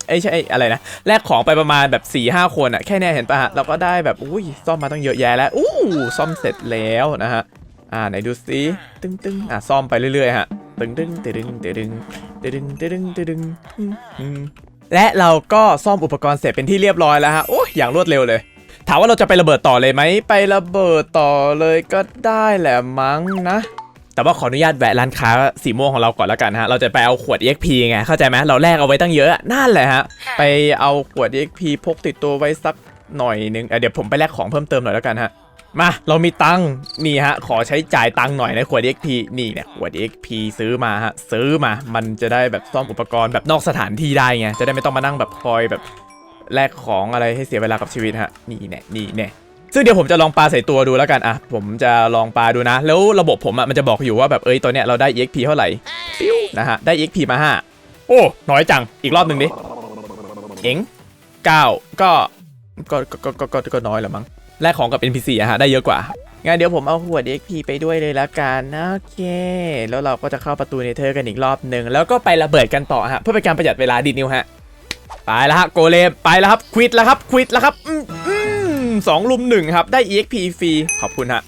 ไอ้ใช่อะไรนะแลกของไปประมาณแบบ4ี่ห้าคนอะแค่เนี้ยเห็นป่ะฮะเราก็ได้แบบอุ้ยซ่อมมาต้องเยอะแยะแล้วอู้ซ่อมเสร็จแล้วนะฮะ อ่าไหนดูซิตึ้งตึ้งอะซ่อมไปเรื่อยๆฮะตึ้งตึ้งตึ้งตึ้งตึ้งตึ้งตึ้งตึ้งตึ้งอืมอืมและเราก็ซ่อมอุปกรณ์เสร็จเป็นที่เรียบร้อยแล้วฮะโอ้ยอย่างรวดเร็วเลย ถามว่าเราจะไประเบิดต่อเลยไหมไประเบิดต่อเลยก็ได้แหละมั้งนะแต่ว่าขออนุญาตแวะร้านค้าสีม่วงของเราก่อนแล้วกันฮะ เราจะไปเอาขวด EXP ไง เข้าใจไหมเราแลกเอาไว้ตั้งเยอะ นั่นแหละฮะ ไปเอาขวด EXP พกติดตัวไว้สักหน่อยนึงเอ่อเดี๋ยวผมไปแลกของเพิ่มเติมหน่อยแล้วกันฮะ มา เรามีตังนี่ฮะ ขอใช้จ่ายตังหน่อยในขวด XP นี่เนี่ยขวด XP ซื้อมาฮะ ซื้อมา มันจะได้แบบซ่อมอุปกรณ์แบบนอกสถานที่ได้ไง จะได้ไม่ต้องมานั่งแบบคอยแบบแลกของอะไรให้เสียเวลากับชีวิตฮะ นี่แน่นี่แน่ซึ่งเดี๋ยวผมจะลองปลาใส่ตัวดูแล้วกันอะ ผมจะลองปลาดูนะ แล้วระบบผมอะมันจะบอกอยู่ว่าแบบเอ้ยตัวเนี้ยเราได้ EXP เท่าไหร่นะฮะ ได้ EXP มา 5 โอ้ น้อยจัง อีกรอบหนึ่งดิเอ็ง9ก็ก็ก็ก็ก็ก็ก็น้อยแหละมั้ง แลกของกับ NPC อะฮะได้เยอะกว่า งั้นเดี๋ยวผมเอาขวด XP ไปด้วยเลยละกันนะโอเค แล้วเราก็จะเข้าประตูเนเธอร์กันอีกรอบหนึ่งแล้วก็ไประเบิดกันต่อฮะเพื่อเป็นการประหยัดเวลาดินิวฮะไปแล้วฮะโกเลมไปแล้วครับควิดแล้วครับควิดแล้วครับ อืมอืมสองลุมหนึ่งครับได้ EXP ฟรีขอบคุณฮะ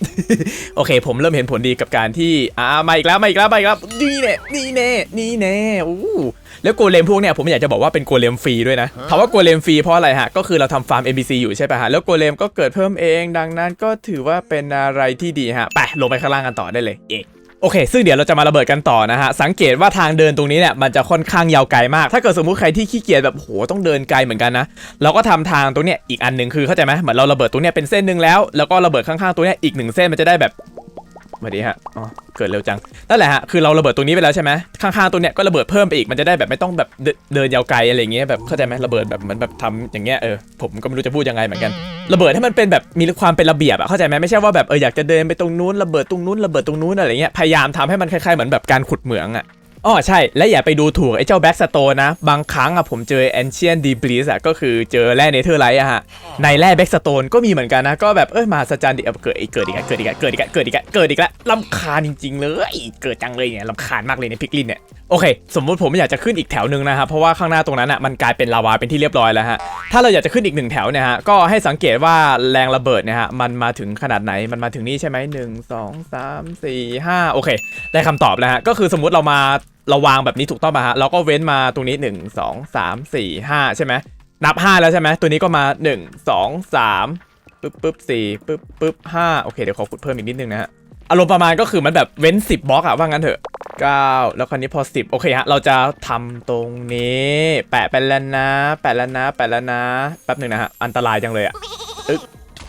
โอเค ผมเริ่มเห็นผลดีกับการที่อ่ามาอีกแล้วมาอีกแล้วมาอีกแล้วนี่แน่นี่แน่นี่แน่อู้แล้วโกเลมพวกเนี่ยผมอยากจะบอกว่าเป็นโกเลมฟรีด้วยนะถามว่าโกเลมฟรีเพราะอะไรฮะก็คือเราทำฟาร์ม NPC อยู่ใช่ป่ะฮะแล้วโกเลมก็เกิดเพิ่มเอง ดังนั้นก็ถือว่าเป็นอะไรที่ดีฮะไปลงไปข้างล่างกันต่อได้เลยเอก โอเค ซึ่งเดี๋ยวเราจะมาระเบิดกันต่อนะฮะ สังเกตว่าทางเดินตรงนี้เนี่ยมันจะค่อนข้างยาวไกลมาก ถ้าเกิดสมมุติใครที่ขี้เกียจแบบโหต้องเดินไกลเหมือนกันนะ เราก็ทำทางตรงเนี้ยอีกอันหนึ่งคือเข้าใจไหมเหมือนเราระเบิดตรงเนี้ยเป็นเส้นหนึ่งแล้ว แล้วก็ระเบิดข้างๆตรงเนี้ยอีกหนึ่งเส้นมันจะได้แบบ สวัสดีฮะ อ๋อ เกิดเร็วจัง นั่นแหละฮะ คือเราระเบิดตรงนี้ไปแล้วใช่ไหมข้างๆตรงเนี้ยก็ระเบิดเพิ่มไปอีก มันจะได้แบบไม่ต้องแบบเดินเดินยาวไกลอะไรอย่างเงี้ยแบบเข้าใจไหมระเบิดแบบเหมือนแบบทำอย่างเงี้ยเออ ผมก็ไม่รู้จะพูดยังไงเหมือนกัน ระเบิดให้มันเป็นแบบมีความเป็นระเบียบอะเข้าใจไหมไม่ใช่ว่าแบบเอออยากจะเดินไปตรงนู้นระเบิดตรงนู้นระเบิดตรงนู้นอะไรเงี้ย พยายามทำให้มันคล้ายๆเหมือนแบบการขุดเหมืองอะ อ๋อใช่และอย่าไปดูถูกไอ้เจ้าแบ็กสโตนนะ บางครั้งอะผมเจอแอนเชียนดีบลิสอะก็คือเจอแร่เนเธอร์ไลท์อะฮะในแร่แบ็กสโตนก็มีเหมือนกันนะ ก็แบบเอ้ยมหัศจรรย์ดิเอาเกิดอีกเกิดอีกแล้วเกิดอีกแล้วเกิดอีกแล้วเกิดอีกแล้วเกิดอีกแล้วลำคาญจริง ๆ เลยเกิดจังเลยเนี่ยลำคาญมากเลยในพิกลินเนี่ยโอเค สมมุติผมอยากจะขึ้นอีกแถวหนึ่งนะครับเพราะว่าข้างหน้าตรงนั้นอะมันกลายเป็นลาวาเป็นที่เรียบร้อยแล้วฮะถ้าเราอยากจะขึ้นอีกหนึ่งแถวเนี่ยฮะก็ให้สังเกตว่าแรงระเบิดเนี่ยฮะมันมาถึงขนาดไหนมันมาถึงนี่ใช่ไหมหนึ่งสองสามสี่ห้าโอเค ได้คำตอบแล้วฮะก็คือสมมุติเรามา เราวางแบบนี้ถูกต้องป่ะฮะเราก็เว้นมาตรงนี้หนึ่งสองสามสี่ห้าใช่ไหมนับ 5 แล้วใช่ไหมตัวนี้ก็มา 1 2 3ปึ๊บปึ๊บสี่ปึ๊บปึ๊บห้าโอเคเดี๋ยวขอขุดเพิ่มอีกนิดนึงนะฮะอารมณ์ประมาณก็คือมันแบบเว้น 10บล็อกอะว่างั้นเถอะ 9 แล้วคราวนี้พอ 10 โอเคฮะ เราจะทำตรงนี้ แปะไปแล้วนะ แปะแล้วนะ แปะแล้วนะ แป๊บหนึ่งนะฮะ อันตรายจังเลยอะอึ๊ก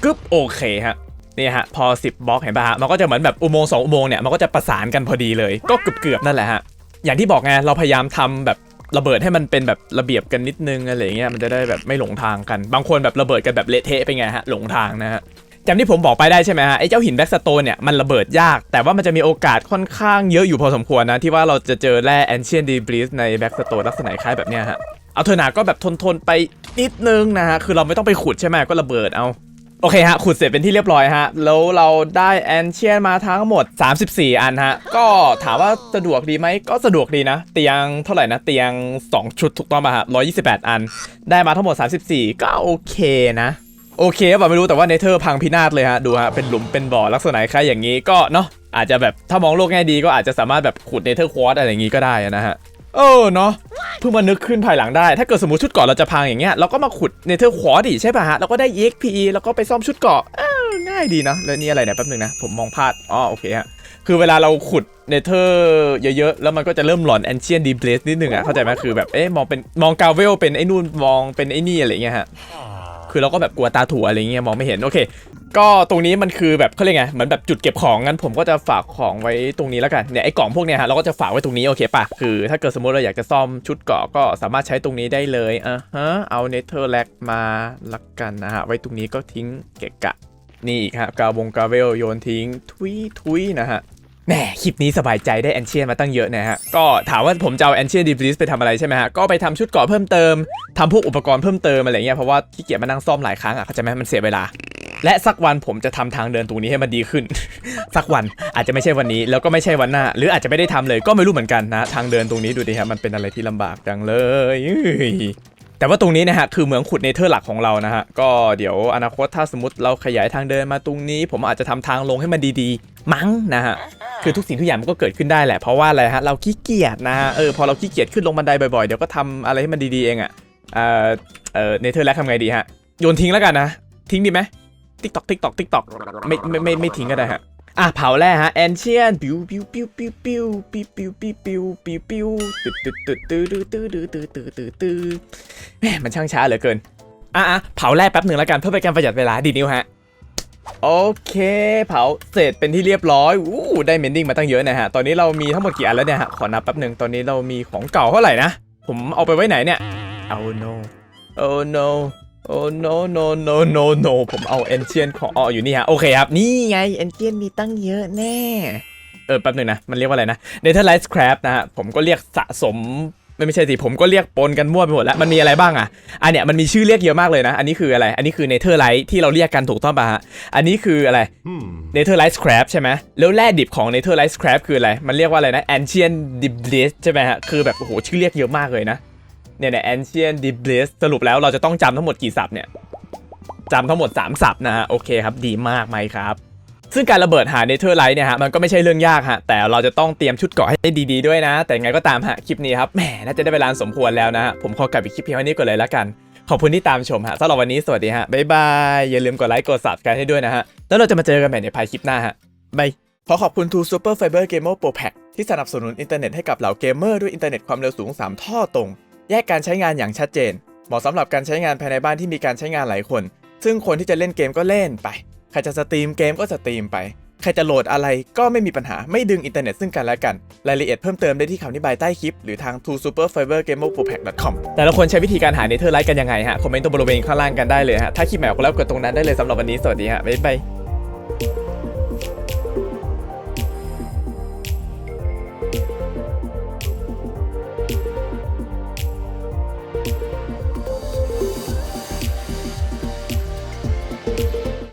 กึ๊บโอเคฮะนี่ฮะ พอ 10บล็อกเห็นป่ะฮะ มันก็จะเหมือนแบบอุโมงค์สองอุโมงค์เนี่ย มันก็จะประสานกันพอดีเลย ก็เกือบๆนั่นแหละฮะ อย่างที่บอกไงเราพยายามทำแบบระเบิดให้มันเป็นแบบระเบียบกันนิดนึงอะไรเงี้ยมันจะได้แบบไม่หลงทางกัน บางคนแบบระเบิดกันแบบเละเทะไปไงฮะหลงทางนะฮะจำที่ผมบอกไปได้ใช่ไหมฮะไอ้เจ้าหินแบ็กสโตนเนี่ยมันระเบิดยาก แต่ว่ามันจะมีโอกาสค่อนข้างเยอะอยู่พอสมควรนะที่ว่าเราจะเจอแร่แอนเชียนดีบริสในแบ็กสโตนลักษณะคล้ายแบบเนี้ยฮะเอาเถอะนะก็แบบทนๆไปนิดนึงนะฮะคือเราไม่ต้องไปขุดใช่ไหมก็ระเบิดเอา โอเคฮะขุดเสร็จเป็นที่เรียบร้อยฮะ แล้วเราได้แอนเชียนมาทั้งหมด 34 อันฮะ ก็ถามว่าสะดวกดีไหมก็สะดวกดีนะ เตียงเท่าไหร่นะ เตียง 2 ชุดถูกต้องป่ะฮะ 128 อัน ได้มาทั้งหมด 34 ก็โอเคนะ โอเคแบบไม่รู้แต่ว่าเนเธอร์พังพินาศเลยฮะ ดูฮะ เป็นหลุมเป็นบ่อลักษณะคล้ายอย่างนี้ก็เนาะอาจจะแบบถ้ามองโลกแง่ดีก็อาจจะสามารถแบบขุดเนเธอร์ควอตอะไรอย่างนี้ก็ได้นะฮะ เออเนาะเพิ่งมานึกขึ้นภายหลังได้ ถ้าเกิดสมมติชุดเกาะเราจะพังอย่างเงี้ยเราก็มาขุดเนเธอร์ควอดิใช่ป่ะฮะเราก็ได้ EXP แล้วก็ไปซ่อมชุดเกาะเออง่ายดีนะแล้วนี่อะไรเนี่ยแป๊บนึงนะ ผมมองพลาดอ๋อโอเคฮะคือเวลาเราขุดเนเธอร์เยอะๆ แล้วมันก็จะเริ่มหลอนแอนเชียนดีเบลสนิดนึงอะเข้าใจไหมคือแบบเอ๊ะมองเป็นมองกาเวลเป็นไอ้นู่นมองเป็นไอ้นี่อะไรเงี้ยฮะคือเราก็แบบกลัวตาถั่วอะไรเงี้ยมองไม่เห็นโอเค ก็ตรงนี้มันคือแบบเขาเรียกไงเหมือนแบบจุดเก็บของงั้นผมก็จะฝากของไว้ตรงนี้แล้วกันเนี่ยไอ้กล่องพวกเนี้ยฮะเราก็จะฝากไว้ตรงนี้โอเคป่ะคือถ้าเกิดสมมติเราอยากจะซ่อมชุดเกาะก็สามารถใช้ตรงนี้ได้เลยอะฮะเอาเนเธอร์แลกมาละกันนะฮะไว้ตรงนี้ก็ทิ้งเกะกะ นี่อีกฮะกาวงกาเวลโยนทิ้งทุยทุยนะฮะแหมคลิปนี้สบายใจได้แอนเชียนมาตั้งเยอะนะฮะ ก็ถามว่าผมจะเอาแอนเชียนดีบลิสไปทำอะไรใช่ไหมฮะ ก็ไปทำชุดเกราะเพิ่มเติมทำพวกอุปกรณ์เพิ่มเติมอะไรเงี้ย เพราะว่าขี้เกียจมานั่งซ่อมหลายครั้งอะเข้าใจไหมมันเสียเวลา และสักวันผมจะทำทางเดินตรงนี้ให้มันดีขึ้น สักวันอาจจะไม่ใช่วันนี้ แล้วก็ไม่ใช่วันหน้า หรืออาจจะไม่ได้ทำเลยก็ไม่รู้เหมือนกันนะ ทางเดินตรงนี้ดูดิฮะมันเป็นอะไรที่ลำบากจังเลยแต่ว่าตรงนี้นะฮะคือเหมืองขุดเนเธอร์หลักของเรานะฮะก็เดี๋ยวอนาคตถ้าสมมติเราขยายทางเดินมาตรงนี้ ผมอาจจะทำทางลงให้มันดีๆ มั้งนะฮะคือทุกสิ่งทุกอย่างมันก็เกิดขึ้นได้แหละเพราะว่าอะไรฮะเราขี้เกียจนะฮะเออพอเราขี้เกียจขึ้นลงบันไดบ่อยๆเดี๋ยวก็ทำอะไรให้มันดีๆเองอะเออเออเนเธอร์แลกทำไงดีฮะโยนทิ้งแล้วกันนะทิ้งดีไหม ติ๊กตอกติ๊กตอกติ๊กตอกไม่ไม่ไม่ไม่ทิ้งก็ได้ฮะอะเผาแร่ฮะแอนเชียนปิวปิวปิวปิวปิวปิวปิวปิวปิวปิวปิวตึดตึดตึดตึดตึดตึดตึดตึดตึดตึดแหมมันช่างช้าเหลือเกินอะอะเผาแร่แป๊บหนึ่งแล้วกันเพื่อเป็นการประหยัดเวลาดีนิ้วฮะโอเคเผาเสร็จเป็นที่เรียบร้อยอู้ได้เมนดิ้งมาตั้งเยอะนะฮะตอนนี้เรามีทั้งหมดกี่อันแล้วเนี่ยฮะขอนับแป๊บหนึ่งตอนนี้เรามีของเก่าเท่าไหร่นะผมเอาไปไว้ไหนเนี่ย oh no oh no oh no no no no no ผมเอาเอนเชียนของอ๋ออยู่นี่ฮะ โอเคครับ นี่ไงเอนเชียนมีตั้งเยอะแน่ เออ แป๊บหนึ่งนะ มันเรียกว่าอะไรนะ Netherite Scrap นะฮะ ผมก็เรียกสะสมไม่ไม่ใช่สิผมก็เรียกปนกันมั่วไปหมดแล้วมันมีอะไรบ้างอะอันเนี้ยมันมีชื่อเรียกเยอะมากเลยนะ อันนี้คืออะไร อันนี้คือ Netherite ที่เราเรียกกันถูกต้องป่ะฮะอันนี้คืออะไร Netherite Scrap ใช่ไหมแล้วแร่ดิบของ Netherite Scrap คืออะไร มันเรียกว่าอะไรนะ Ancient Debris ใช่ไหมฮะคือแบบโอ้โหชื่อเรียกเยอะมากเลยนะ เนี่ยเนี่ย Ancient Debris สรุปแล้วเราจะต้องจำทั้งหมดกี่ศัพท์เนี่ยจำทั้งหมด 3 ศัพท์นะฮะ โอเคครับ ดีมากไหมครับซึ่งการระเบิดหาเนเธอร์ไลท์เนี่ยฮะมันก็ไม่ใช่เรื่องยากฮะแต่เราจะต้องเตรียมชุดเกาะให้ดีๆด้วยนะ แต่ไงก็ตามฮะคลิปนี้ครับแหมน่าจะได้เวลาสมควรแล้วนะฮะผมขอกลับไปคลิปเพียงเท่านี้ก่อนเลยละกัน ขอบคุณที่ตามชมฮะสำหรับวันนี้สวัสดีฮะบ๊ายบายอย่าลืมกดไลค์กด subscribe ให้ด้วยนะฮะแล้วเราจะมาเจอกันใหม่ในภายคลิปหน้าฮะบายขอขอบคุณ True Super Fiber Gamer Pro Pack ที่สนับสนุนอินเทอร์เน็ตให้กับเหล่าเกมเมอร์ด้วยอินเทอร์เน็ตความเร็วสูง 3 ท่อตรง แยกการใช้งานอย่างชัดเจน เหมาะสำหรับการใช้งานภายในบ้านที่มีการใช้งานหลายคน ซึ่งคนที่จะเล่นเกมก็เล่นไป ใครจะสตรีมเกมก็สตรีมไป ใครจะโหลดอะไรก็ไม่มีปัญหา ไม่ดึงอินเทอร์เน็ตซึ่งกันและกัน รายละเอียดเพิ่มเติมได้ที่คำอธิบายใต้คลิป หรือทาง True Super Fiber Gamer Pro Pack com แต่ละคนใช้วิธีการหาเนเธอร์ไลท์กันยังไงฮะ คอมเมนต์ตรงบริเวณข้างล่างกันได้เลยฮะ ถ้าคลิปใหม่ออกแล้วกดตรงนั้นได้เลยสำหรับวันนี้ สวัสดีฮะ บ๊ายบาย